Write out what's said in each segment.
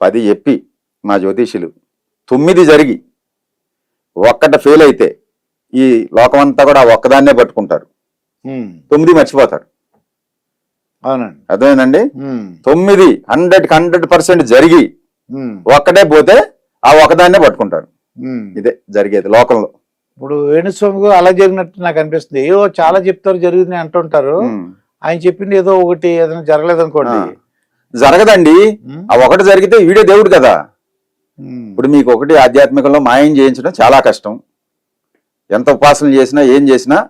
పది చెప్పి మా జ్యోతిషులు తొమ్మిది జరిగి ఒక్కట ఫెయిల్ అయితే ఈ లోకమంతా కూడా ఒక్కదాన్నే పట్టుకుంటారు. తొమ్మిది మర్చిపోతారు. అవునండి. అర్థమైందండి? తొమ్మిది హండ్రెడ్ హండ్రెడ్ పర్సెంట్ జరిగి ఒక్కటే పోతే ఆ ఒక్కదాన్నే పట్టుకుంటారు. ఇదే జరిగేది లోకంలో. ఇప్పుడు వేణుస్వామి అలా జరిగినట్టు నాకు అనిపిస్తుంది. ఏవో చాలా చెప్తారు జరిగింది అంటుంటారు. ఆయన చెప్పింది ఏదో ఒకటి ఏదైనా జరగలేదు అనుకోండి. జరగదండి. ఆ ఒకటి జరిగితే వీడే దేవుడు కదా. ఇప్పుడు మీకు ఒకటి ఆధ్యాత్మికంలో మాయం చేయించడం చాలా కష్టం. ఎంత ఉపాసన చేసినా ఏం చేసినా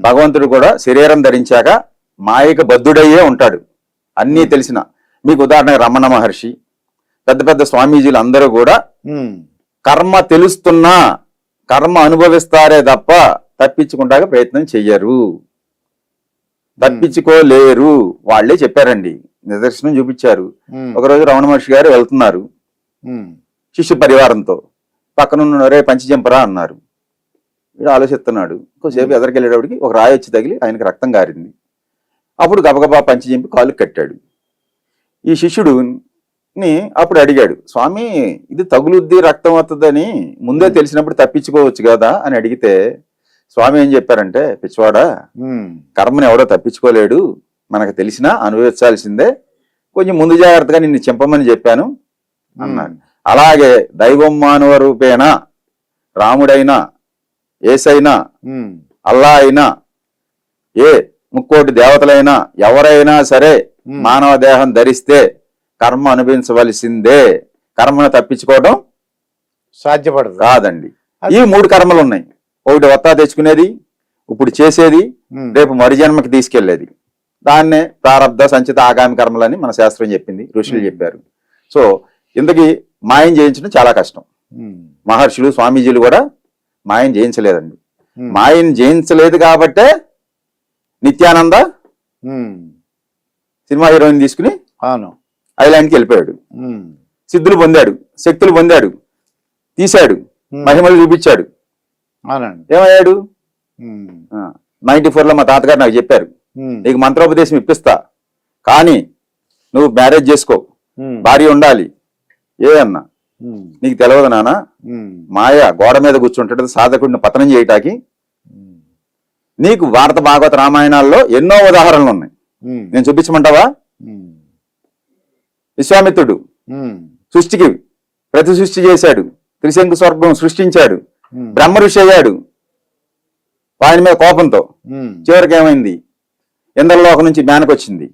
భగవంతుడు కూడా శరీరం ధరించాక మాయకు బద్ధుడయ్యే ఉంటాడు. అన్నీ తెలిసిన. మీకు ఉదాహరణ రమణ మహర్షి పెద్ద పెద్ద స్వామీజీలు అందరూ కూడా కర్మ తెలుస్తున్నా కర్మ అనుభవిస్తారే తప్ప తప్పించుకుంటాక ప్రయత్నం చెయ్యరు. తప్పించుకోలేరు. వాళ్ళే చెప్పారండి. నిదర్శనం చూపించారు. ఒకరోజు రమణ మహర్షి గారు వెళ్తున్నారు. శిష్య పరివారంతో పక్కనున్న రే పంచిజంపరా అన్నారు. వీడు ఆలోచిస్తున్నాడు. కొద్దిసేపు ఎదరికెళ్ళేటప్పటికి ఒక రాయి వచ్చి తగిలి ఆయనకి రక్తం కారింది అప్పుడు గబగబా పంచిజంపి కాలు కట్టాడు. ఈ శిష్యుడు ని అప్పుడు అడిగాడు స్వామి ఇది తగులుద్ది రక్తం వస్తుందని ముందే తెలిసినప్పుడు తప్పించుకోవచ్చు కదా? అని అడిగితే స్వామి ఏం చెప్పారంటే పిచ్చివాడా కర్మని ఎవడో తప్పించుకోలేడు. మనకు తెలిసినా అనుభవించాల్సిందే. కొంచెం ముందు జాగ్రత్తగా నిన్ను చింపమని చెప్పాను అన్నాడు. అలాగే దైవం మానవ రూపేణ రాముడైనా ఏసైనా అల్లా అయినా ఏ ముక్కోటి దేవతలైనా ఎవరైనా సరే మానవ దేహం ధరిస్తే కర్మ అనుభవించవలసిందే. కర్మను తప్పించుకోవడం సాధ్యపడదు. కాదండి. ఈ మూడు కర్మలు ఉన్నాయి. ఒకటి వత్తా తెచ్చుకునేది ఇప్పుడు చేసేది రేపు మరుజన్మకి తీసుకెళ్ళేది దాన్నే ప్రారంధ సంచిత ఆగామి కర్మలని మన శాస్త్రం చెప్పింది ఋషులు Hmm. చెప్పారు. సో ఇంతకీ మాయం చేయించడం చాలా కష్టం. ఉమ్, మహర్షులు స్వామీజీలు కూడా మాయం చేయించలేదండి ఉమ్, మాయం చేయించలేదు కాబట్టే నిత్యానంద సినిమా హీరోయిన్ తీసుకుని అవును. ఐలాండ్కి వెళ్ళిపోయాడు. సిద్ధులు పొందాడు శక్తులు పొందాడు తీశాడు మహిమలు చూపించాడు. ఏమయ్యాడు? నైన్టీ లో మా తాతగారు నాకు చెప్పారు. నీకు మంత్రోపదేశం ఇప్పిస్తా. కానీ నువ్వు మ్యారేజ్ చేసుకో. భార్య ఉండాలి. ఏ అన్నా? నీకు తెలియదు నాన్న ఉమ్, మాయ గోడ మీద కూర్చుంటాడు సాధకుడిని పతనం చేయటానికి? నీకు భారత భాగవత రామాయణాల్లో ఎన్నో ఉదాహరణలు ఉన్నాయి. నేను చూపించమంటావా? విశ్వామిత్రుడు సృష్టికి ప్రతి సృష్టి చేశాడు. త్రిశంకు స్వర్గం సృష్టించాడు. బ్రహ్మ ఋషి అయ్యాడు. ఆయన మీద కోపంతో. చివరికి ఏమైంది? ఇంద్రలోకం నుంచి మేనకొచ్చింది వచ్చింది